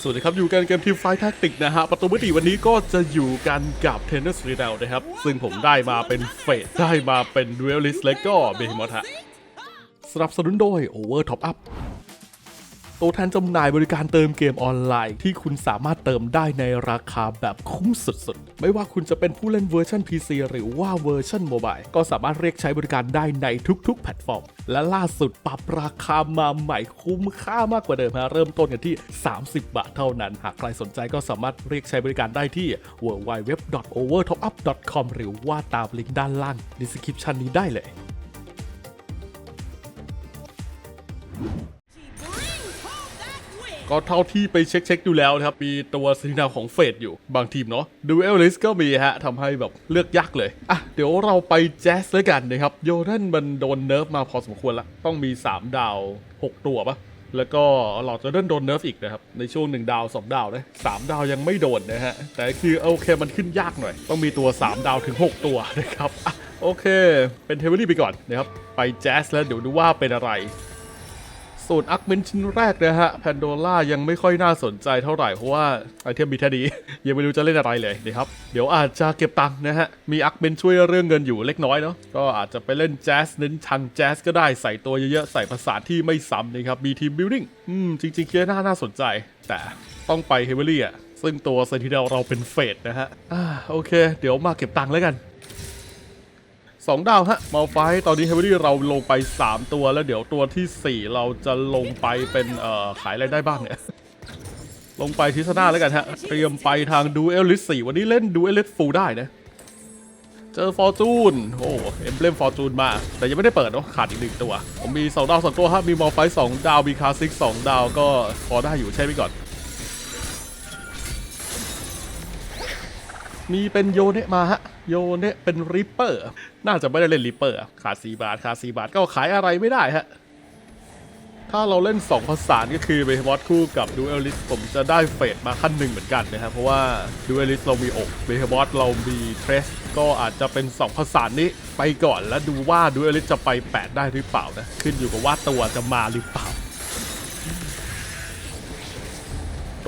สวัสดีครับ อยู่กันเกมทีมไฟแท็กติกนะฮะ ประตูมิติวันนี้ก็จะอยู่กันกับเทนเนอร์สรีเดลนะครับ ซึ่งผมได้มาเป็นเฟสได้มาเป็นดูเอลิสและก็เบฮิมอทฮะสนับสนุนโดย Over Top Up ตัวแทนจำหน่ายบริการเติมเกมออนไลน์ ที่คุณสามารถเติมได้ในราคาแบบคุ้มสุดๆ ไม่ว่าคุณจะเป็นผู้เล่นเวอร์ชัน PC หรือว่าเวอร์ชันโมบายก็สามารถเรียกใช้บริการได้ในทุกๆ แพลตฟอร์ม และล่าสุดปรับราคามาใหม่คุ้มค่ามากกว่าเดิมฮะเริ่มต้นกันที่ 30 บาทเท่านั้น หากใครสนใจก็สามารถเรียกใช้บริการได้ที่ www.overtopup.com หรือว่าตามลิงก์ด้านล่าง description นี้ได้เลย ก็เท่าที่ไปเช็คเช็คๆดูแล้วนะครับ มีตัวซีนาของเฟดอยู่บางทีมเนาะดูเอลลิสก็มีฮะทำให้แบบเลือกยากเลย อะ เดี๋ยวเราไปแจ๊สเลยกันนะครับ โยเดนมันโดนเนิร์ฟมาพอสมควรละต้องมี 3 ดาว 6 ตัวปะแล้วก็หลอดโจเดนโดนเนิร์ฟอีกนะครับ ในช่วง 1 ดาว 2 ดาวนะสามดาวยังไม่โดนนะฮะ แต่คือโอเคมันขึ้นยากหน่อย ต้องมีตัว 3 ดาวถึง 6 ตัวนะครับอะโอเค เป็นเทเวอรี่ไปก่อนนะครับ ไปแจ๊สแล้วเดี๋ยวดูว่าเป็นอะไร ส่วนอักเมนชิ้นแรกนะฮะแพนโดล่ายังไม่ค่อยน่าสนใจเท่าไหร่ เพราะว่าไอเทมมีแค่นี้ยังไม่รู้จะเล่นอะไรเลยนะครับเดี๋ยวอาจจะเก็บตังค์นะฮะ มีอักเมนช่วยเรื่องเงินอยู่เล็กน้อยเนาะก็อาจจะไปเล่นแจ๊สเน้นชันแจ๊สก็ได้ใส่ตัวเยอะๆ ใส่ภาษาที่ไม่ซ้ำนะครับมีทีมบิลดิ้งอืมจริงๆเคียน่าน่าสนใจ แต่ต้องไปเฮเวอรี่อะซึ่งตัวเซนติเนลเราเป็นเฟดนะฮะอ่าโอเค เดี๋ยวมาเก็บตังค์แล้วกัน สองดาวฮะมาไฟตอนนี้เฮเวอรี่เราลงไป 3 ตัวแล้วเดี๋ยวตัวทีสี่4 เราจะลงไปเป็นเอ่อขายอะไรได้บ้างเนี่ย ลงไปทิศหน้าแล้วกันฮะ เตรียมไปทางดูเอลลิสสี่วันนี้เล่นดูเอลลิสฟูลได้นะ เจอฟอร์จูนโอ้เอ็มเบลมฟอร์จูนมา แต่ยังไม่ได้เปิดเนาะขาดอีกหนึ่งตัว ผมมี 2 ดาว 2 ตัวครับมีมอลไฟสองดาวมีคาซิกสองดาวก็พอได้อยู่ใช่ไหมก่อน มีเป็นโยเนะมาฮะ โยเนะเป็นริปเปอร์ น่าจะไม่ได้เล่นริปเปอร์ขาดสีบาทขาดสีบาทก็ขายอะไรไม่ได้ฮะ ถ้าเราเล่น2ผสานก็คือเบฮมอสคู่กับดูเอลิสผมจะได้เฟดมาขั้นหนึ่งเหมือนกันนะครับ เพราะว่าดูเอลิสเรามีอกเบฮมอสเรามีเทรสก็อาจจะเป็น2ผสานนี้ไปก่อนแล้วดูว่าดูเอลิสจะไป8ได้หรือเปล่านะ ขึ้นอยู่กับว่าตัวจะมาหรือเปล่า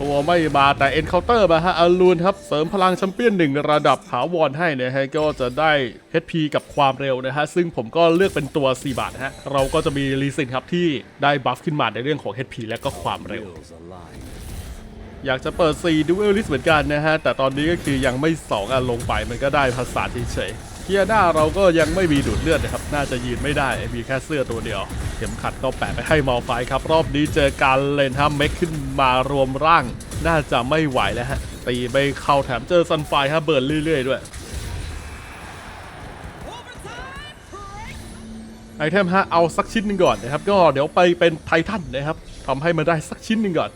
ตัวไม่มาแต่ Encounter มาฮะอารูนครับ เสริมพลังแชมเปี้ยนหนึ่งระดับถาวรให้นะฮะก็จะได้ HP กับความเร็วนะฮะ ซึ่งผมก็เลือกเป็นตัว 4 บาทฮะ เราก็จะมีรีซินครับที่ได้บัฟขึ้นมาในเรื่องของ HP และก็ความเร็ว อยากจะเปิด4 Duel List เหมือนกันนะฮะ แต่ตอนนี้ก็คือยังไม่ 2อันลงไปมันก็ได้ภาษาเฉยๆ เทียหน้าเราก็ยังไม่มีดูดเลือดนะครับ น่าจะยืนไม่ได้ มีแค่เสื้อตัวเดียว เข็มขัดก็แปะไปให้มอลไฟครับ รอบนี้เจอการเลนฮัมเมคขึ้นมารวมร่าง น่าจะไม่ไหวแล้วฮะ ตีไม่เข้าแถมเจอซันไฟฮะเบิร์นเรื่อยๆด้วยไอเทมฮะเอาสักชิ้นหนึ่งก่อนนะครับ ก็เดี๋ยวไปเป็นไททันนะครับทำให้มันได้สักชิ้นหนึ่งก่อน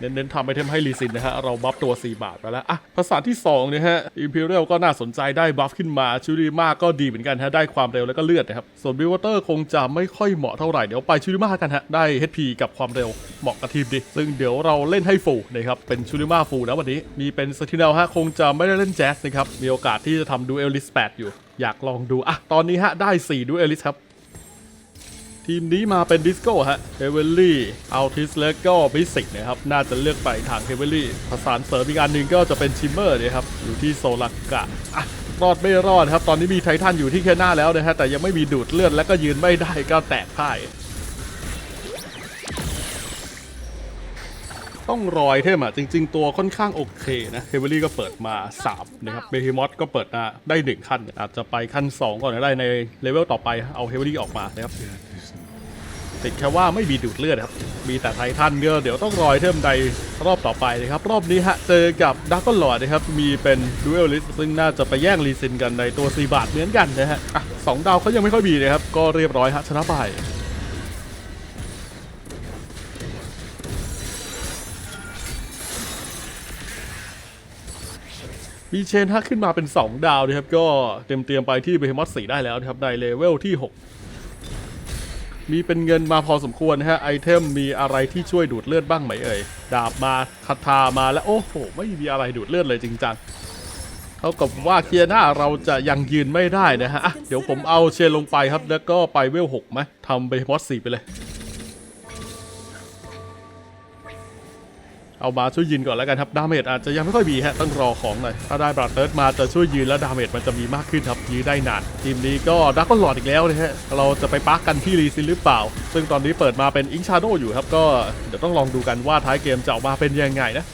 เน้นๆทำไอเทมให้รีซินนะฮะ เราบัฟตัว 4 บาทไปแล้ว อะ ภาษาที่2เนี่ยฮะอิมพีเรียลก็น่าสนใจได้บัฟขึ้นมาชูริมาก็ดีเหมือนกันฮะ ได้ความเร็วแล้วก็เลือดนะครับ ส่วนบิวเตอร์คงจะไม่ค่อยเหมาะเท่าไหร่เดี๋ยวไปชูริมากันฮะ ได้ HP กับความเร็วเหมาะกับทีมดีซึ่งเดี๋ยวเราเล่นให้ฟูนะครับ เป็นชูริมาฟูลนะวันนี้ มีเป็นสตินลฮะคงจะไม่ได้เล่นแจ๊สนะครับ มีโอกาสที่จะทำดูเอลิส8อยู่ อยากลองดู อะ ตอนนี้ฮะได้4ดูเอลิสครับ ทีมนี้มาเป็นดิสโก้ฮะเฮเวลลี่อัลทิสและก็บิสิกนะครับ น่าจะเลือกไปทางเฮเวลลี่ผสานเสริมอีกอันหนึ่งก็จะเป็นชิมเมอร์นะครับ อยู่ที่โซลักกะอะรอดไม่รอดครับ ตอนนี้มีไททันอยู่ที่แค่หน้าแล้วนะฮะ แต่ยังไม่มีดูดเลือดและก็ยืนไม่ได้ก็แตกพ่าย ต้องรอยเทมอะ จริง ๆ ตัวค่อนข้างโอเคนะเฮเวลลี่ก็เปิดมา 3 นะครับเบฮิมอสก็เปิดมาได้ 1 ขั้น อาจจะไปขั้น 2 ก่อนก็ได้ในเลเวลต่อไปเอาเฮเวลลี่ออกมานะครับ ติดแค่ว่าไม่มีดูดเลือดครับ มีแต่ไททันก็เดี๋ยวต้องรอยเทิมใดรอบต่อไปนะครับ รอบนี้ฮะเจอกับดักกอนลอดนะครับ มีเป็นดูเอลลิสซึ่งน่าจะไปแย่งรีซินกันในตัว4บาทเหมือนกันนะฮะอะสองดาวเขายังไม่ค่อยมีนะครับ ก็เรียบร้อยฮะชนะไปมีเชนฮักขึ้นมาเป็น 2 ดาวนะครับ ก็เตรียมเตรียมไปที่เบฮมอส4ได้แล้วนะครับในเลเวลที่ 6 มีเป็นเงินมาพอสมควรนะฮะไอเทมมีอะไรที่ช่วยดูดเลือดบ้างไหมเอ่ยดาบมาคาถามาแล้วโอ้โหไม่มีอะไรดูดเลือดเลยจริงจังเท่ากับว่าเคียน่าเราจะยังยืนไม่ได้นะฮะเดี๋ยวผมเอาเชนลงไปครับแล้วก็ไปเวลหกไหมทำเบฮมอส4ไปเลย เอามาช่วยยืนก่อนแล้วกันครับ ดาเมจอาจจะยังไม่ค่อยมีฮะ ต้องรอของหน่อย ถ้าได้บราเติร์ดมาจะช่วยยืนแล้วดาเมจมันจะมีมากขึ้นครับ ยืนได้นาน ทีมนี้ก็ดักก็หลอดอีกแล้วนะฮะ เราจะไปปักกันที่รีซินหรือเปล่า ซึ่งตอนนี้เปิดมาเป็นอิงชาโดอยู่ครับ ก็เดี๋ยวต้องลองดูกันว่าท้ายเกมจะออกมาเป็นยังไงนะ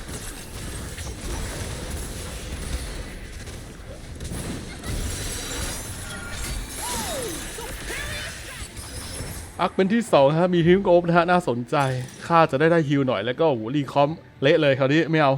อักเป็นที่2ฮะมีฮิมโกบนะฮะน่าสนใจ ค่าจะได้ได้ฮิลหน่อยแล้วก็หูรีคอมเละเลยคราวนี้ไม่เอา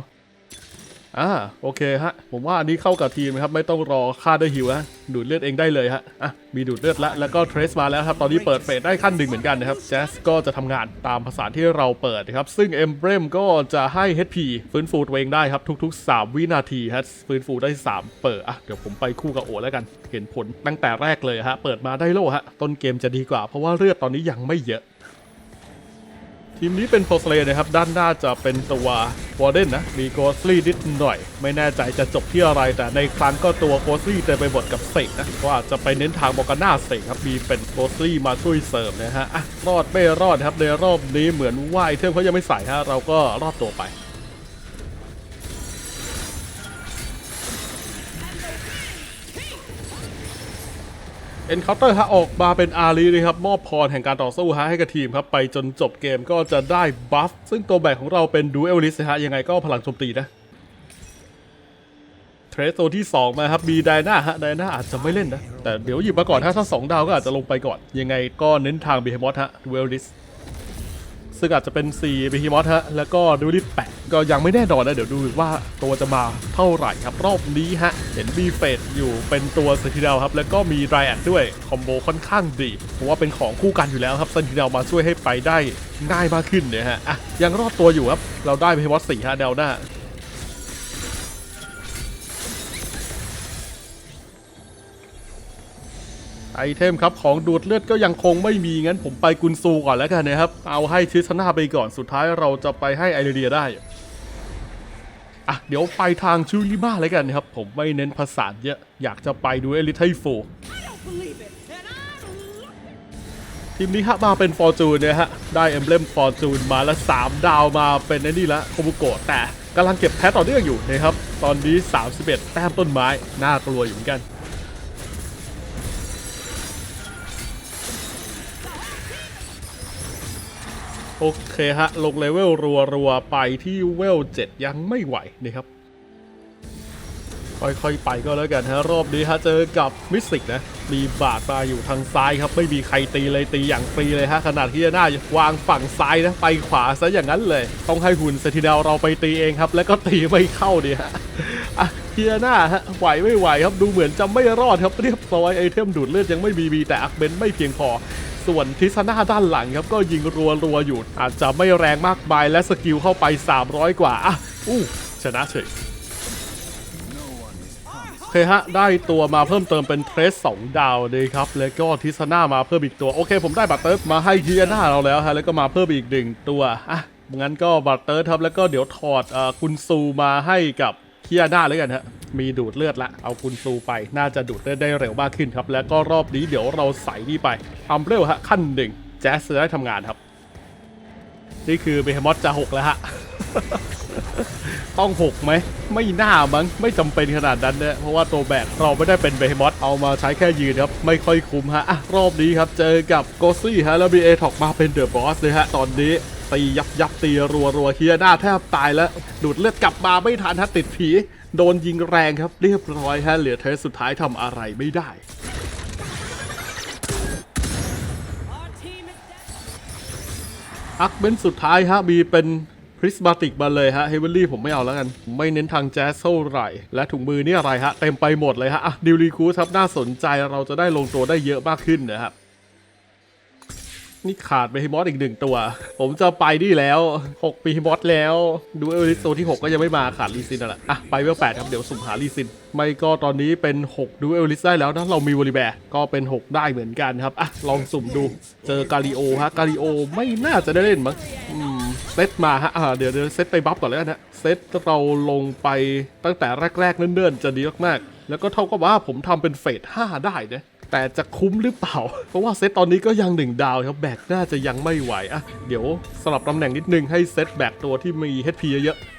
อ่าโอเคฮะ ผมว่าอันนี้เข้ากับทีมครับ ไม่ต้องรอค่าได้ฮิลฮะดูดเลือดเองได้เลยฮะอะมีดูดเลือดแล้วแล้วก็เทรสมาแล้วครับ ตอนนี้เปิดเฟสได้ขั้นหนึ่งเหมือนกันนะครับแจสก็จะทำงานตามภาษาที่เราเปิดนะครับ ซึ่งเอมเบรมก็จะให้ HP ฟื้นฟูตัวเองได้ครับ ทุก ๆ 3 วินาทีฮะฟื้นฟูได้ 3 เปิดอะเดี๋ยวผมไปคู่กับโอแล้วกัน เห็นผลตั้งแต่แรกเลยฮะเปิดมาได้โล่ฮะต้นเกมจะดีกว่าเพราะว่าเลือดตอนนี้ยังไม่เยอะ ทีมนี้เป็นโพสเลนะครับ ด้านหน้าจะเป็นตัววอร์เดนนะ มีโกสลี่นิดหน่อย ไม่แน่ใจจะจบที่อะไร แต่ในครั้งก็ตัวโกสลี่เต็มไปหมดกับเสกนะก็อาจจะไปเน้นทางบอกกันหน้าเสกครับ มีเป็นโกสลี่มาช่วยเสริมนะฮะอะรอดไม่รอดครับในรอบนี้เหมือนว่าไอเทมเขายังไม่ใส่ฮะเราก็รอดตัวไป เอ็นเคาน์เตอร์ฮะออกมาเป็นอารีนะครับมอบพรแห่งการต่อสู้ฮะให้กับทีมครับไปจนจบเกมก็จะได้บัฟซึ่งตัวแบกของเราเป็นดูเอลลิสฮะยังไงก็พลังโจมตีนะเทรสตัวที่ 2 มาครับมีไดนาฮะไดนาอาจจะไม่เล่นนะ แต่เดี๋ยวหยิบมาก่อนถ้าถ้าสองดาวก็อาจจะลงไปก่อน ยังไงก็เน้นทางบีเฮมอสฮะดูเอลลิส ซึ่งอาจจะเป็น4 b ี h มอสฮะ แล้วก็ดูริแปดก็ยังไม่แน่นอนนะ เดี๋ยวดูว่าตัวจะมาเท่าไหร่ครับ รอบนี้ฮะ เห็นมีเฟดอยู่เป็นตัวเซนติเนลครับ แล้วก็มีไรแอดด้วย คอมโบค่อนข้างดี เพราะว่าเป็นของคู่กันอยู่แล้วครับเซนติเนลมาช่วยให้ไปได้ง่ายมากขึ้นเนี่ยฮะอะยังรอดตัวอยู่ครับ เราได้บีฮีมอสสี่ฮะเดลหน้า ไอเทมครับของดูดเลือดก็ยังคงไม่มีงั้นผมไปกุนซูก่อนแล้วกันนะครับ เอาให้ชิชนาไปก่อนสุดท้ายเราจะไปให้ไอเดียได้อะเดี๋ยวไปทางชูริมาเลยกันนะครับ ผมไม่เน้นภาษาเยอะอยากจะไปดูเอลิทไทโฟทีมนี้ฮะมาเป็นฟอร์จูนเนี่ยฮะ ได้เอมเบลมฟอร์จูนมาแล้ว 3 ดาวมาเป็นไอ้นี่ละโคบุโกะแต่กำลังเก็บแพ้ต่อเนื่องอยู่นะครับ ตอนนี้ 31 แต้มต้นไม้ น่ากลัวอยู่เหมือนกัน โอเคฮะ ลงเลเวลรัวๆ ไปที่เวล7ยังไม่ไหวนะครับ ค่อยๆ ไปก็แล้วกันฮะ รอบนี้ฮะ เจอกับมิสิกนะ มีบาดมาอยู่ทางซ้ายครับ ไม่มีใครตีเลยตีอย่างฟรีเลยฮะ ขนาดที่จะน่าวางฝั่งซ้ายนะ ไปขวาซะอย่างนั้นเลย ต้องให้หุ่นเซติดาวเราไปตีเองครับ แล้วก็ตีไม่เข้าดีฮะอะเฮียหน้าฮะไหวไม่ไหวครับดูเหมือนจะไม่รอดครับเรียบร้อยไอเทมดูดเลือดยังไม่มีมีแต่อักเบนไม่เพียงพอ ส่วนทิศนาด้านหลังครับก็ยิงรัวๆอยู่ อาจจะไม่แรงมากมายและสกิลเข้าไป 300 กว่าอะอู้ชนะเฉยโอเคฮะ ได้ตัวมาเพิ่มเติมเป็นเทรสสองดาวเลยครับ แล้วก็ทิสนามาเพิ่มอีกตัว โอเค ผมได้บัตเตอร์มาให้เฮียนาเราแล้วฮะ แล้วก็มาเพิ่มอีกหนึ่งตัวอะงั้นก็บัตเตอร์ครับแล้วก็เดี๋ยวถอดเอ่อกุนซูมาให้กับเฮียนาเลยกันฮะ มีดูดเลือดละเอากุนซูไป น่าจะดูดเลือดได้เร็วมากขึ้นครับ แล้วก็รอบนี้เดี๋ยวเราใส่นี่ไปทำเร็วฮะขั้นหนึ่งแจ๊สจะได้ทำงานครับ นี่คือเบฮมอสจะหกแล้วฮะ ต้องหกไหม ไม่น่ามั้ง ไม่จำเป็นขนาดนั้นนะเพราะว่าตัวแบกเราไม่ได้เป็นเบฮมอสเอามาใช้แค่ยืนครับ ไม่ค่อยคุ้มฮะอะรอบนี้ครับ เจอกับโกซี่ฮะ แล้วมีเอทอกมาเป็นเดอะบอสเลยฮะ ตอนนี้ตียับยับตีรัวรัวเฮียหน้าแทบตายแล้ว ดูดเลือดกลับมาไม่ทันฮะติดผี โดนยิงแรงครับเรียบร้อยฮะเหลือเทสสุดท้ายทำอะไรไม่ได้อักเบนสุดท้ายฮะมีเป็นพริสมาติกมาเลยฮะเฮเวลลี่ผมไม่เอาแล้วกัน ไม่เน้นทางแจ๊สเท่าไหร่ และถุงมือนี่อะไรฮะ เต็มไปหมดเลยฮะอะดิวรีคูสครับน่าสนใจเราจะได้ลงตัวได้เยอะมากขึ้นนะครับ นี่ขาดไปฮิมอสอีกหนึ่งตัว ผมจะไปนี่แล้ว 6 ปีฮิมอสแล้ว ดูเอลิสตัวที่ 6 ก็ยังไม่มาขาดลีซินนั่นแหละอะไปเวลแปดครับเดี๋ยวสุ่มหาลีซิน ไม่ก็ตอนนี้เป็น 6 ดูเอลิสได้แล้วนะเรามีวอลิแบร์ก็เป็น 6 ได้เหมือนกันครับอะลองสุ่มดูเจอกาลิโอฮะกาลิโอไม่น่าจะได้เล่นมั้งเซตมาฮะเดี๋ยวเดี๋ยวเซตไปบัฟก่อนแล้วนนะเซตเราลงไปตั้งแต่แรกๆเนิ่นๆจะดีมากๆแล้วก็เท่ากับว่าผมทำเป็นเฟส5ได้นะ แต่จะคุ้มหรือเปล่า เพราะว่าเซตตอนนี้ก็ยังหนึ่งดาวครับแบกน่าจะยังไม่ไหวอะเดี๋ยวสลับตำแหน่งนิดนึงให้เซตแบกตัวที่มี HP เยอะๆ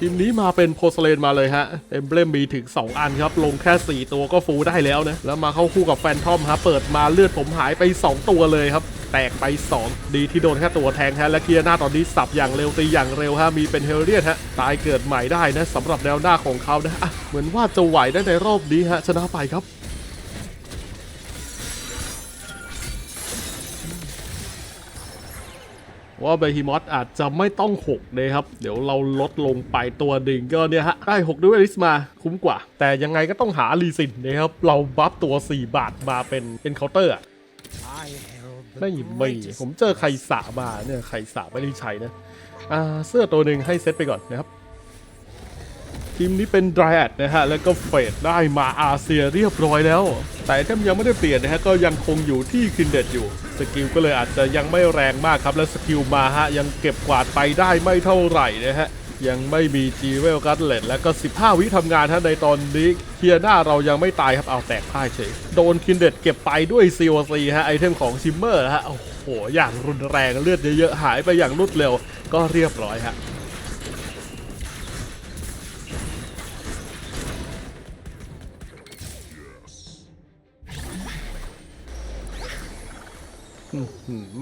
ทีมนี้มาเป็นโพสเลนมาเลยฮะ เอมเบลมมีถึง 2 อันครับ ลงแค่ 4 ตัวก็ฟูลได้แล้วนะ แล้วมาเข้าคู่กับแฟนทอมฮะ เปิดมาเลือดผมหายไป 2 ตัวเลยครับ แตกไป 2 ดีที่โดนแค่ตัวแทงฮะและเคียร์หน้าตอนนี้สับอย่างเร็วตีอย่างเร็วฮะ มีเป็นเฮลเลียนฮะ ตายเกิดใหม่ได้นะสำหรับแนวหน้าของเขานะอะเหมือนว่าจะไหวได้ในรอบนี้ฮะ ชนะไปครับ ว่าเบฮิมอสอาจจะไม่ต้อง 6 นะครับ เดี๋ยวเราลดลงไปตัวดึงก็เนี่ยฮะ ได้ 6 ด้วยลิสมาคุ้มกว่า แต่ยังไงก็ต้องหารีซินนะครับ เราบัฟตัว 4 บาทมาเป็นเอ็นเคาน์เตอร์ I herald the ไม่ไม่ผมเจอไข่สามาเนี่ยไข่สาไม่ได้ใช้นะอ่าเสื้อตัวหนึ่งให้เซตไปก่อนนะครับทีมนี้เป็นไดรแอดนะฮะแล้วก็เฟดได้มาอาเซียเรียบร้อยแล้ว แต่ถ้ายังไม่ได้เปลี่ยนนะฮะก็ยังคงอยู่ที่คินเด็ดอยู่ สกิลก็เลยอาจจะยังไม่แรงมากครับ แล้วสกิลมาฮะยังเก็บกวาดไปได้ไม่เท่าไหร่นะฮะยังไม่มีจีเวลกัตเลตแล้วก็ 15 วิทำงานฮะในตอนนี้เคียร์หน้าเรายังไม่ตายครับเอาแตกพ่ายเฉยโดนคินเด็ดเก็บไปด้วย COC ฮะไอเทมของชิมเมอร์ฮะโอ้โหอย่างรุนแรงเลือดเยอะๆหายไปอย่างรวดเร็วก็เรียบร้อยฮะ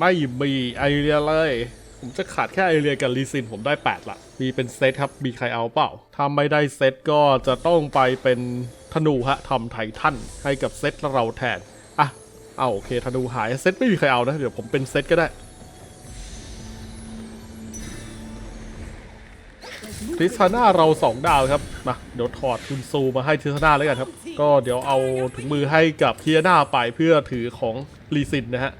ไม่มีไอเรียเลย ผมจะขาดแค่ไอเรียกับลีซินผมได้ 8 ละ มีเป็นเซตครับ มีใครเอาเปล่า ถ้าไม่ได้เซตก็จะต้องไปเป็นธนูฮะทำไททันให้กับเซตเราแทน อะ เอาโอเคธนูหายเซตไม่มีใครเอานะ เดี๋ยวผมเป็นเซตก็ได้ทิสาน่าเรา2ดาวครับมาเดี๋ยวถอดคุณซูมาให้ทิสาน่าแล้วกันครับ ก็เดี๋ยวเอาถุงมือให้กับเทียน่าไปเพื่อถือของลีซินนะฮะ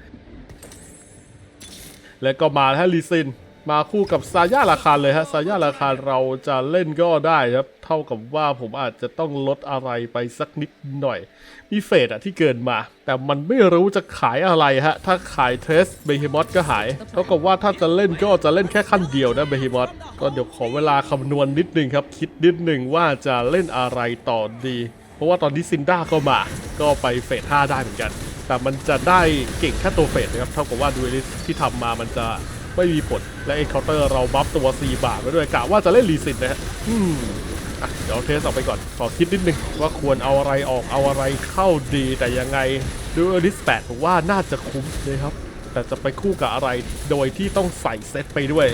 แล้วก็มาฮะลีซิน มาคู่กับซาย่าราคาเลยฮะซาย่าราคาเราจะเล่นก็ได้ครับ เท่ากับว่าผมอาจจะต้องลดอะไรไปสักนิดหน่อย มีเฟดอะที่เกินมา แต่มันไม่รู้จะขายอะไรฮะ ถ้าขายเทสเบฮิมอสก็หายเท่ากับว่าถ้าจะเล่นก็จะเล่นแค่ขั้นเดียวนะเบฮิมอสก็เดี๋ยวขอเวลาคำนวณนิดนึงครับ คิดนิดนึงว่าจะเล่นอะไรต่อดี เพราะว่าตอนนี้ซินด้าก็มา ก็ไปเฟส5ได้เหมือนกัน แต่มันจะได้เก่งแค่ตัวเฟสนะครับ เท่ากับว่าดูเอลิสที่ทำมามันจะไม่มีผล และเอ็กเคาน์เตอร์เราบัฟตัว 4 บาทไปด้วยกะว่าจะเล่นรีซินนะฮะอืมอะเดี๋ยวเทสออกไปก่อน ขอคิดนิดนึงว่าควรเอาอะไรออกเอาอะไรเข้าดีแต่ยังไงดูเอลิสแปดผมว่าน่าจะคุ้มเลยครับ แต่จะไปคู่กับอะไรโดยที่ต้องใส่เซตไปด้วย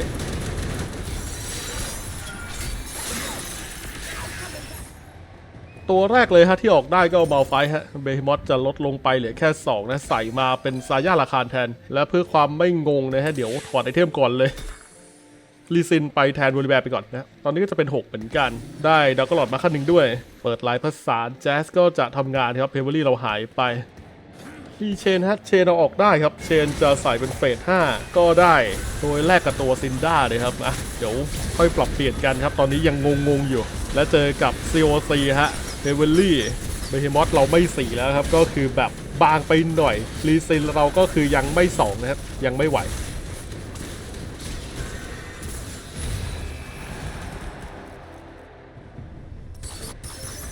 ตัวแรกเลยฮะที่ออกได้ก็เมาไฟฮะเบฮิมอสจะลดลงไปเหลือแค่ 2 นะ ใส่มาเป็นซาย่าราคารแทน และเพื่อความไม่งงนะฮะ เดี๋ยวถอดไอเทมก่อนเลยลีซินไปแทนวอลิแบร์ไปก่อนนะ ตอนนี้ก็จะเป็น 6 เหมือนกัน ได้ดาวกลอดมาขั้นหนึ่งด้วย เปิดลายภาษาแจ๊สก็จะทำงานครับเพเวอรี่เราหายไปมีเชนฮะเชนเราออกได้ครับ เชนจะใส่เป็นเฟส5ก็ได้ โดยแลกกับตัวซินด้าเลยครับอะเดี๋ยวค่อยปรับเปลี่ยนกันครับ ตอนนี้ยังงงๆอยู่ และเจอกับ COC ฮะ เพเวอรี่เบฮิมอสเราไม่สี่แล้วครับ ก็คือแบบบางไปหน่อยรีซินเราก็คือยังไม่สองนะครับ ยังไม่ไหว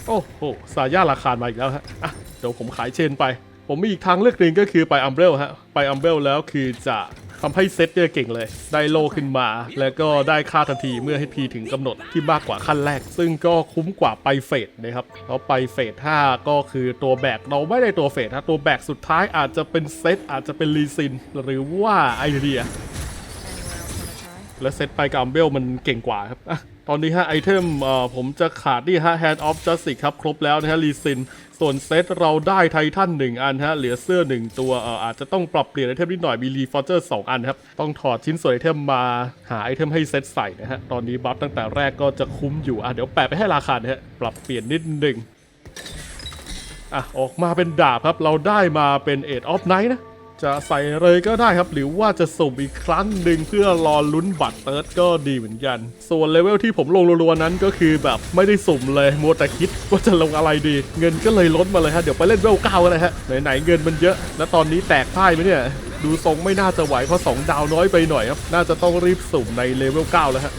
โอ้โหสายาราคามาอีกแล้วฮะอะเดี๋ยวผมขายเชนไป ผมมีอีกทางเลือกหนึ่งก็คือไปอัมเบรลฮะ ไปอัมเบรลแล้วคือจะ ทำให้เซตเนี่ยเก่งเลย ได้โลขึ้นมา แล้วก็ได้ค่าทันทีเมื่อ HP ถึงกำหนดที่มากกว่าขั้นแรก ซึ่งก็คุ้มกว่าไปเฟสนะครับเพราะไปเฟส5ก็คือตัวแบกเราไม่ได้ตัวเฟสนะตัวแบกสุดท้ายอาจจะเป็นเซตอาจจะเป็นรีซิน หรือว่าไอเดีย และเซตไปกับอัมเบลมันเก่งกว่าครับ ตอนนี้ฮะไอเทมเอ่อผมจะขาดนี่ฮะ Hand of Justice ครับ ครบแล้วนะฮะรีซิน ส่วนเซตเราได้ไททันหนึ่งอันฮะ เหลือเสื้อหนึ่งตัวเอ่ออาจจะต้องปรับเปลี่ยนไอเทมนิดหน่อย มีรีฟอร์เจอร์สองอันครับ ต้องถอดชิ้นส่วนไอเทมมาหาไอเทมให้เซตใส่นะฮะ ตอนนี้บัฟตั้งแต่แรกก็จะคุ้มอยู่ อะเดี๋ยวแปะไปให้ราคานะฮะ ปรับเปลี่ยนนิดหนึ่งอะออกมาเป็นดาบครับ เราได้มาเป็น Eight of Night นะ จะใส่เลยก็ได้ครับ หรือว่าจะสุ่มอีกครั้งหนึ่งเพื่อรอลุ้นบัตรเติร์ดก็ดีเหมือนกัน ส่วนเลเวลที่ผมลงรัวๆนั้นก็คือแบบไม่ได้สุ่มเลยมัวแต่คิดว่าจะลงอะไรดี เงินก็เลยล้นมาเลยฮะเดี๋ยวไปเล่นเวลเก้ากันเลยฮะไหนๆเงินมันเยอะ แล้วตอนนี้แตกพ่ายไหมเนี่ยดูทรงไม่น่าจะไหวเพราะ2ดาวน้อยไปหน่อยครับ น่าจะต้องรีบสุ่มในเลเวล9แล้วฮะ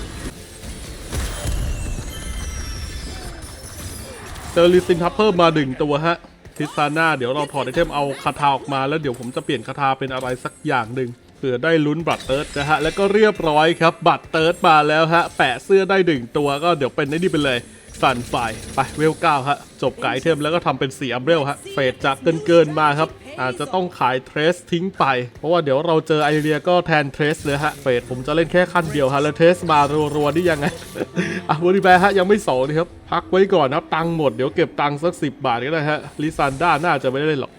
เจอลิซินทับเพิ่มมาหนึ่งตัวฮะ ทิซาน่าเดี๋ยวเราถอดไอเทมเอาคาถาออกมาแล้วเดี๋ยวผมจะเปลี่ยนคาถาเป็นอะไรสักอย่างหนึ่งเผื่อได้ลุ้นบัตรเติร์ดนะฮะแล้วก็เรียบร้อยครับบัตรเติร์ดมาแล้วฮะแปะเสื้อได้หนึ่งตัวก็เดี๋ยวเป็นได้ดีไปเลย สั่นไฟไปเวลเก้าฮะ จบกับไอเทมแล้วก็ทำเป็นสีอัมเบรลฮะ เฟดจากเกินเกินมาครับ อาจจะต้องขายเทรสทิ้งไป เพราะว่าเดี๋ยวเราเจอไอเรียก็แทนเทรสเลยฮะ เฟดผมจะเล่นแค่ขั้นเดียวฮะ แล้วเทรสมารัวๆนี่ยังไง อะบริแบฮะ ยังไม่สองนี่ครับ พักไว้ก่อนครับตังหมดเดี๋ยวเก็บตังสักสิบาทก็ได้ฮะลิซันด้าน่าจะไม่ได้เล่นหรอก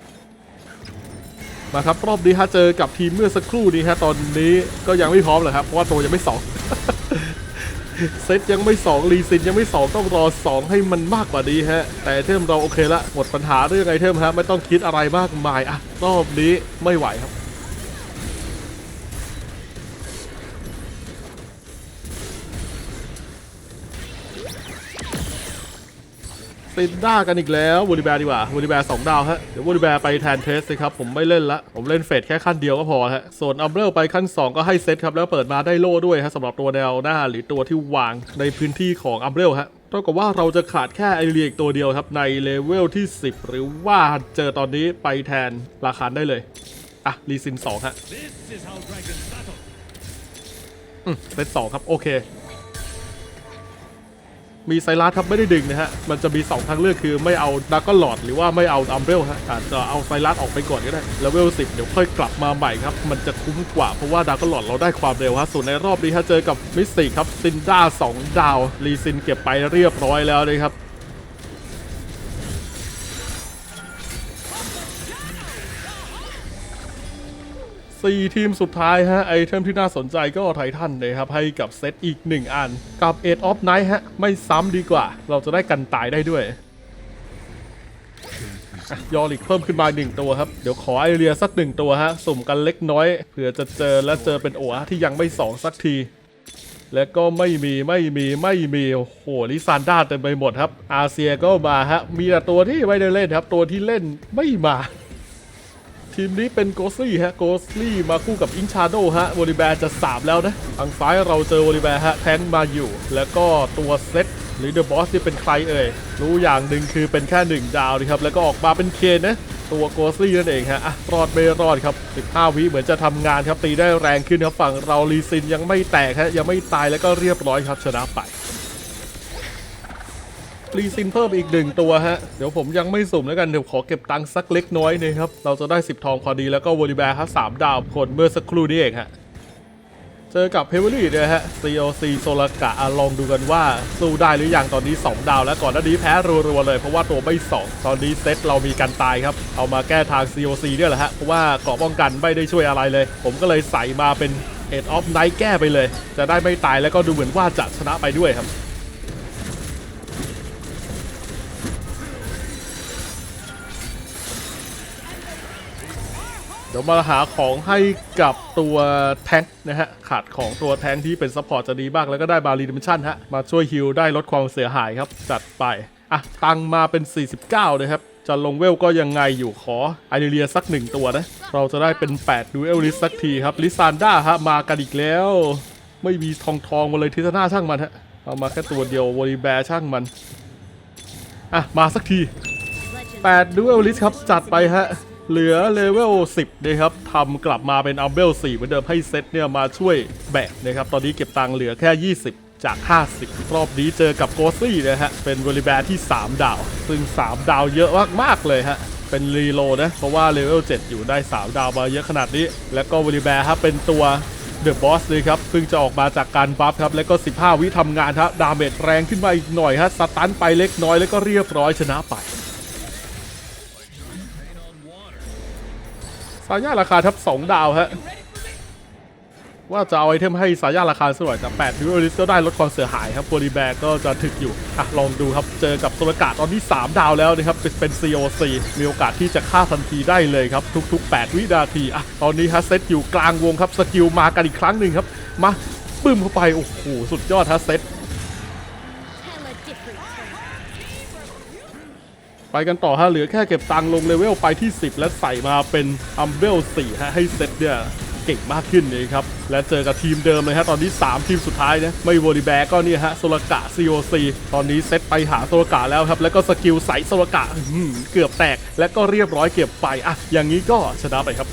มาครับรอบนี้ฮะเจอกับทีมเมื่อสักครู่นี้ฮะตอนนี้ก็ยังไม่พร้อมเลยครับเพราะว่าตัวยังไม่สอง เซตยังไม่สองรีซินยังไม่สองต้องรอสองให้มันมากกว่านี้ฮะ แต่เทมเราโอเคละหมดปัญหาเรื่องไอเทมฮะไม่ต้องคิดอะไรมากมายอะรอบนี้ไม่ไหวครับ ซินด้ากันอีกแล้ววอลิแบร์ดีกว่าวอลิแบร์สองดาวฮะ เดี๋ยววอลิแบร์ไปแทนเทสเลยครับ ผมไม่เล่นละ ผมเล่นเฟสแค่ขั้นเดียวก็พอฮะ ส่วนอัมเบรลไปขั้น 2 ก็ให้เซตครับ แล้วเปิดมาได้โล่ด้วยฮะสำหรับตัวแนวหน้าหรือตัวที่วางในพื้นที่ของอัมเบรลฮะเท่ากับว่าเราจะขาดแค่ไอเรียอีกตัวเดียวครับในเลเวลที่ 10 หรือว่าเจอตอนนี้ไปแทนราคาได้เลยอะรีซิน2ฮะ This is how dragons battle. อืมเซตสองครับโอเค มีไซรัสครับไม่ได้ดึงนะฮะ มันจะมี 2 ทางเลือกคือไม่เอาดักก็หลอดหรือว่าไม่เอาอัมเบรลฮะอาจจะเอาไซรัสออกไปก่อนก็ได้แล้วเวลสิเดี๋ยวค่อยกลับมาใหม่ครับ มันจะคุ้มกว่าเพราะว่าดักก็หลอดเราได้ความเร็วฮะส่วนในรอบนี้ฮะเจอกับมิสติครับซินด้า2ดาว รีซินเก็บไปเรียบร้อยแล้วนะครับ สี่ทีมสุดท้ายฮะไอเทมที่น่าสนใจก็ไททันเลยครับ ให้กับเซตอีก 1 อัน กับเอ็ดออฟไนท์ฮะ ไม่ซ้ำดีกว่า เราจะได้กันตายได้ด้วยยอริกเพิ่มขึ้นมา1ตัวครับ เดี๋ยวขอไอเรียสัก1ตัวฮะ สุ่มกันเล็กน้อยเผื่อจะเจอและเจอเป็นโอฮะที่ยังไม่2สักที แล้วก็ไม่มีไม่มีไม่มีโอ้โหลิซานด้าเต็มไปหมดครับ อาเซียก็มาฮะ มีแต่ตัวที่ไม่ได้เล่นครับ ตัวที่เล่นไม่มา ทีมนี้เป็นโกสลี่ฮะ โกสลี่มาคู่กับอิงชาโดฮะวอลิแบร์จะ3แล้วนะ ทางซ้ายเราเจอวอลิแบร์ฮะ แทงมาอยู่ แล้วก็ตัวเซตหรือเดอะบอสที่เป็นใครเอ่ย รู้อย่างหนึ่งคือเป็นแค่1ดาวนะครับ แล้วก็ออกมาเป็นเคนนะ ตัวโกสลี่นั่นเองฮะอะรอดไม่รอดครับ 15 วิเหมือนจะทำงานครับ ตีได้แรงขึ้นครับ ฝั่งเราลีซินยังไม่แตกฮะ ยังไม่ตายแล้วก็เรียบร้อยครับชนะไป รีซินเพิ่มอีกหนึ่งตัวฮะ เดี๋ยวผมยังไม่สุ่มแล้วกัน เดี๋ยวขอเก็บตังค์สักเล็กน้อยนะครับ เราจะได้ 10 ทองพอดีแล้วก็วอลิแบร์ครับสามดาวคนเมื่อสักครู่นี้เองฮะ เจอกับเพเวอรี่เนี่ยฮะ COC โซลากะลองดูกันว่าสู้ได้หรือยังตอนนี้ 2 ดาว แล้วก่อนหน้านี้แพ้รัวๆเลยเพราะว่าตัวไม่ 2 ตอนนี้เซตเรามีกันตายครับ เอามาแก้ทาง COC เนี่ยแหละฮะเพราะว่าเกราะป้องกันไม่ได้ช่วยอะไรเลย ผมก็เลยใส่มาเป็น Head of Night แก้ไปเลย จะได้ไม่ตายแล้วก็ดูเหมือนว่าจะชนะไปด้วยครับ เดี๋ยวมาหาของให้กับตัวแทงนะฮะ ขาดของตัวแทงที่เป็นซัพพอร์ตจะดีบ้างแล้วก็ได้บารีดิมชั่นฮะ มาช่วยฮิลได้ลดความเสียหายครับ จัดไป อะ ตังมาเป็น 49นะครับ จะลงเวลก็ยังไงอยู่ขอไอเรียสักหนึ่งตัวนะ เราจะได้เป็น 8 ดูเอลลิสสักทีครับ ลิซานด้าฮะ มากันอีกแล้ว ไม่มีทองทองมาเลยทิศนาช่างมันฮะ เอามาแค่ตัวเดียววอลีแบร์ช่างมัน อะ มาสักที8ดูเอลลิสครับ จัดไปฮะ เหลือเลเวล 10 นะครับทำกลับมาเป็นอัมเบล4เหมือนเดิมให้เซตเนี่ยมาช่วยแบกนะครับ ตอนนี้เก็บตังค์เหลือแค่ 20 จาก 50 รอบนี้เจอกับโกซี่นะฮะ เป็นวอลิแบร์ที่ 3 ดาว ซึ่ง 3 ดาวเยอะมาก ๆ เลยฮะ เป็นรีโลนะ เพราะว่าเลเวล 7 อยู่ได้ 3 ดาวมาเยอะขนาดนี้ แล้วก็วอลิแบร์ครับเป็นตัวเดอะบอสเลยครับเพิ่งจะออกมาจากการบัฟครับ แล้วก็ 15 วิทำงานครับดาเมจแรงขึ้นมาอีกหน่อยฮะสตันไปเล็กน้อยแล้วก็เรียบร้อยชนะไปายาราคาทับ2ดาวฮะ ว่าจะเอาไอเทมให้สายาราคาสวยแต่8ดิวอลิสก็ได้ลดความเสียหายครับโปลีแบกก็จะถึกอยู่ อะ ลองดูครับ เจอกับโซลกาตอนนี้3ดาวแล้วนะครับเป็นเป็น COC มีโอกาสที่จะฆ่าทันทีได้เลยครับ ทุก ๆ 8 วินาที อะ ตอนนี้ฮัสเซตอยู่กลางวงครับ สกิลมากันอีกครั้งหนึ่งครับ มาปึ้มเข้าไป โอ้โห สุดยอดฮัสเซต ไปกันต่อฮะเหลือแค่เก็บตังค์ลงเลเวลไปที่ 10 และใส่มาเป็นอัมเบล4ฮะให้เซตเนี่ยเก่งมากขึ้นนะครับ และเจอกับทีมเดิมเลยฮะตอนนี้ 3 ทีมสุดท้ายนะไม่วอลีแบกก็นี่ฮะโซลกะ COC ตอนนี้เซตไปหาโซลกะแล้วครับ แล้วก็สกิลใส่โซลกะเกือบแตก และก็เรียบร้อยเก็บไปอะอย่างนี้ก็ชนะไปครับ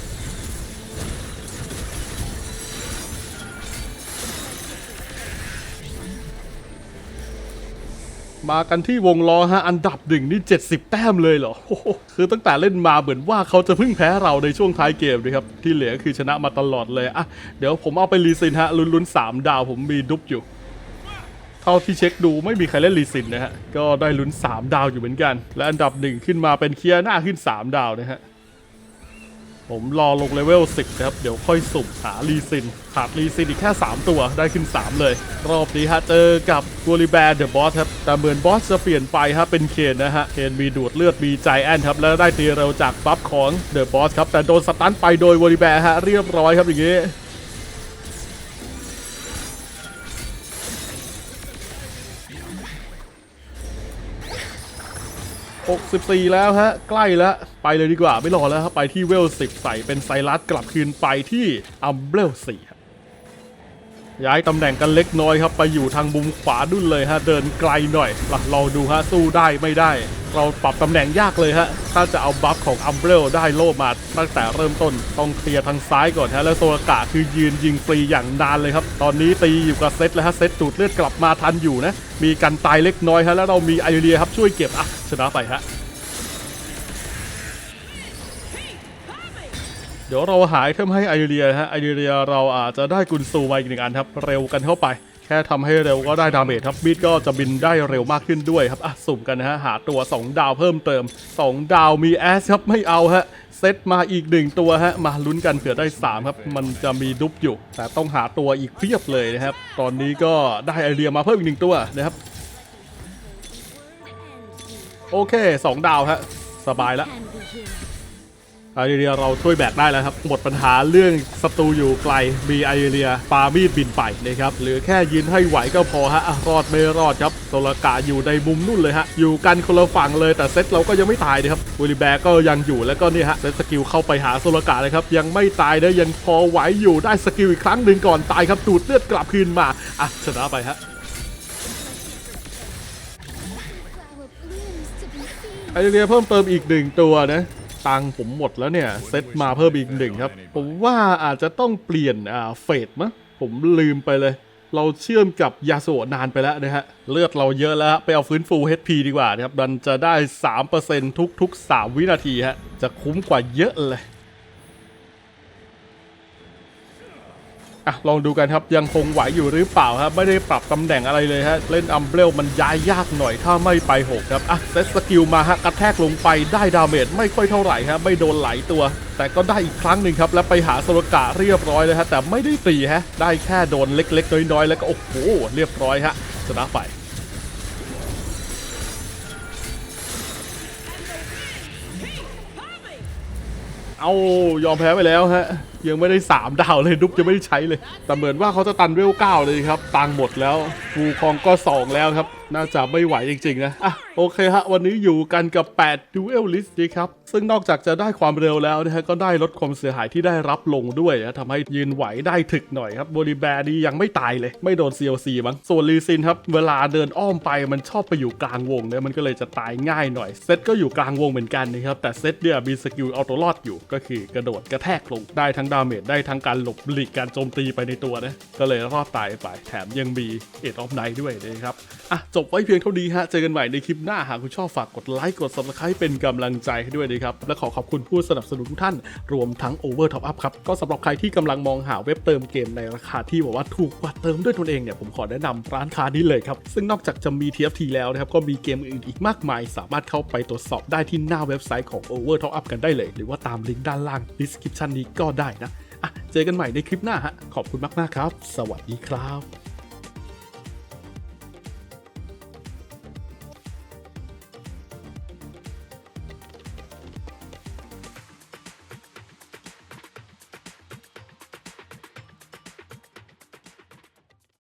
มากันที่วงล้อฮะอันดับหนึ่งนี่ 70 แต้มเลยเหรอ คือตั้งแต่เล่นมาเหมือนว่าเขาจะเพิ่งแพ้เราในช่วงท้ายเกมเลยครับ ที่เหลือคือชนะมาตลอดเลยอะเดี๋ยวผมเอาไปรีซินฮะลุ้นๆ3ดาวผมมีดุ๊บอยู่ เท่าที่เช็คดูไม่มีใครเล่นรีซินนะฮะก็ได้ลุ้น 3 ดาวอยู่เหมือนกัน และอันดับหนึ่งขึ้นมาเป็นเคียร์หน้าขึ้น 3 ดาวนะฮะ ผมรอลงเลเวล 10นะครับ เดี๋ยวค่อยสุ่มหารีซิน ขาดรีซินอีกแค่ 3 ตัวได้ขึ้น 3 เลย รอบนี้ฮะ เจอกับกูริแบร์เดอะบอสครับ แต่เหมือนบอสจะเปลี่ยนไปฮะ เป็นเคนนะฮะ เคนมีดูดเลือด มีใจแอนครับ แล้วได้ตีเร็วจากบัฟของเดอะบอสครับ แต่โดนสตันไปโดยวอริแบร์ฮะ เรียบร้อยครับอย่างงี้ 64 แล้วฮะ ใกล้แล้ว ไปเลยดีกว่าไม่รอแล้วครับ ไปที่เวล 10 ใส่เป็นไซรัสกลับคืนไปที่อัมเบล4ครับ ย้ายตำแหน่งกันเล็กน้อยครับ ไปอยู่ทางมุมขวาดุนเลยฮะ เดินไกลหน่อยล่ะลองดูฮะ สู้ได้ไม่ได้ เราปรับตำแหน่งยากเลยฮะ ถ้าจะเอาบัฟของอัมเบลได้โล่มาตั้งแต่เริ่มต้น ต้องเคลียร์ทางซ้ายก่อนฮะ แล้วโซลกะคือยืนยิงฟรีอย่างนานเลยครับ ตอนนี้ตีอยู่กับเซตแล้วฮะ เซตดูดเลือดกลับมาทันอยู่นะ มีกันตายเล็กน้อยฮะ แล้วเรามีไอเรียครับช่วยเก็บอะชนะไปฮะ เดี๋ยวเราหายเทมให้ไอเรียฮะไอเรียเราอาจจะได้กุนซูมาอีกหนึ่งอันครับ เร็วกันเข้าไป แค่ทำให้เร็วก็ได้ดาเมจครับมีดก็จะบินได้เร็วมากขึ้นด้วยครับอะสุ่มกันนะฮะหาตัว 2 ดาวเพิ่มเติม 2 ดาวมีแอสครับไม่เอาฮะเซตมาอีกหนึ่งตัวฮะมาลุ้นกันเผื่อได้ 3 ครับ มันจะมีดุบอยู่ แต่ต้องหาตัวอีกเพียบเลยนะครับ ตอนนี้ก็ได้ไอเรียมาเพิ่มอีกหนึ่งตัวนะครับโอเค 2 ดาวฮะสบายแล้ว ไอเรียเราช่วยแบกได้แล้วครับ หมดปัญหาเรื่องศัตรูอยู่ไกลมีไอเรียปามีดบินไปนะครับหลือแค่ยืนให้ไหวก็พอฮะรอดไม่รอดครับโซลกาอยู่ในมุมนู่นเลยฮะอยู่กันคนละฝั่งเลยแต่เซตเราก็ยังไม่ตายนะครับวิลิแบร์ก็ยังอยู่แล้วก็นี่ฮะเซตสกิลเข้าไปหาโซลกาเลยครับยังไม่ตายนะยังพอไหวอยู่ได้สกิลอีกครั้งหนึ่งก่อนตายครับดูดเลือดกลับคืนมาอะชนะไปฮะไอเรียเพิ่มเติมอีกหนึ่งตัวนะ ตังผมหมดแล้วเนี่ย เซตมาเพิ่มอีกหนึ่งครับ ผมว่าอาจจะต้องเปลี่ยนอ่าเฟดมั้งผมลืมไปเลย เราเชื่อมกับยาโสนานไปแล้วนะฮะ เลือดเราเยอะแล้ว ไปเอาฟื้นฟู HP ดีกว่านะครับมันจะได้ 3%ทุกๆ 3 วินาทีฮะ จะคุ้มกว่าเยอะเลย อะลองดูกันครับยังคงไหวอยู่หรือเปล่าครับไม่ได้ปรับตำแหน่งอะไรเลยฮะเล่นอัมเบลมันย้ายยากหน่อยถ้าไม่ไปหกครับอะเซตสกิลมาฮะกระแทกลงไปได้ดาเมจไม่ค่อยเท่าไหร่ฮะไม่โดนไหลตัว แต่ก็ได้อีกครั้งหนึ่งครับแล้วไปหาโซโลกะเรียบร้อยเลยฮะแต่ไม่ได้ตีฮะได้แค่โดนเล็ก ๆ น้อยๆแล้วก็โอ้โหเรียบร้อยฮะชนะไปเอายอมแพ้ไปแล้วฮะยังไม่ได้ 3 ดาวเลยดุ๊บยังไม่ได้ใช้เลย แต่เหมือนว่าเขาจะตันเวล9เลยครับตังหมดแล้วฟูคองก็ 2 แล้วครับ น่าจะไม่ไหวจริง ๆ นะ อะ โอเคฮะ วันนี้อยู่กันกับ 8 Duel List ดีครับ ซึ่งนอกจากจะได้ความเร็วแล้วนะฮะก็ได้ลดความเสียหายที่ได้รับลงด้วยนะทำให้ยืนไหวได้ถึกหน่อยครับบริแบร์ดียังไม่ตายเลย ไม่โดน CLC มั้งส่วนลีซินครับ เวลาเดินอ้อมไปมันชอบไปอยู่กลางวงเนี่ยมันก็เลยจะตายง่ายหน่อยเซตก็อยู่กลางวงเหมือนกันนะครับแต่เซตเนี่ยมีสกิลเอาตัวรอดอยู่ก็คือกระโดดกระแทกลงได้ทั้งดาเมจได้ทั้งการหลบหลีกการโจมตีไปในตัวนะ ก็เลยรอดตายไป แถมยังมีเอ็ดออฟไนด้วยนะครับ อะ จบไว้เพียงเท่านี้ฮะ เจอกันใหม่ในคลิปหน้า หากคุณชอบฝากกดไลค์ กด subscribe เป็นกำลังใจให้ด้วยนะครับ และขอขอบคุณผู้สนับสนุนทุกท่าน รวมทั้ง Over Top Up ครับ ก็สำหรับใครที่กำลังมองหาเว็บเติมเกมในราคาที่บอกว่าถูกกว่าเติมด้วยตนเองเนี่ย ผมขอแนะนำร้านค้านี้เลยครับ ซึ่งนอกจากจะมี TFT แล้วนะครับ ก็มีเกมอื่นอีกมากมาย สามารถเข้าไปตรวจสอบได้ที่หน้าเว็บไซต์ของ Over Top Up กันได้เลย หรือว่าตามลิงก์ด้านล่าง description นี้ก็ได้ เจอกันใหม่ในคลิปหน้าฮะขอบคุณมากๆครับ สวัสดีครับ